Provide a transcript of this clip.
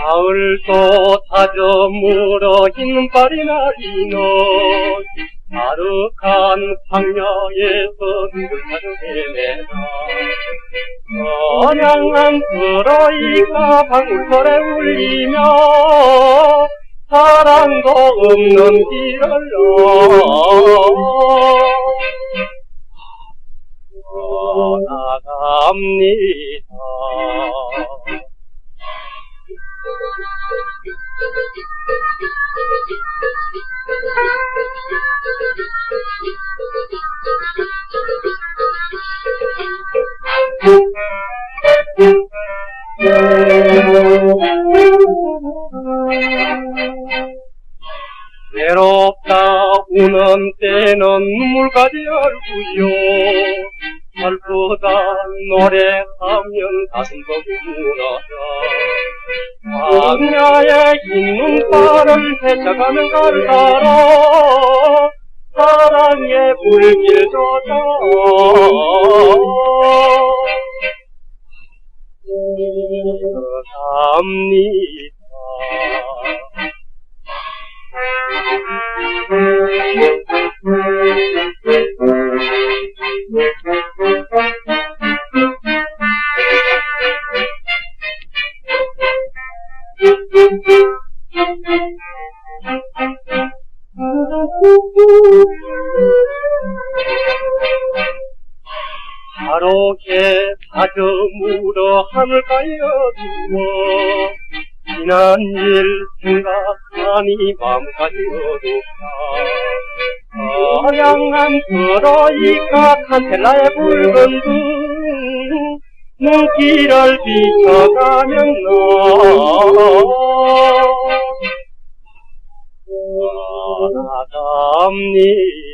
가을도 다저물어 흰발이 나리는 아득한 황야에서 누굴 찾아내나 선양한 프로이가 방울소리 울리며 사랑도 없는 길을 떠나갑니다. 외롭다 우는 때는 눈물까지 얼고요. 슬프다 노래하면 가슴속이 무너져 광야에 흰 눈발을 헤쳐가는 갈사로 사랑의 불길 젖어 等你到。哈啰，姐。 다저물어 하늘가에 어두워 지난 일 생각하니 마음까지 어둡다. 어량한 서로이가 카텔라의 붉은 등 눈길을 비춰가면 너. 나갑니다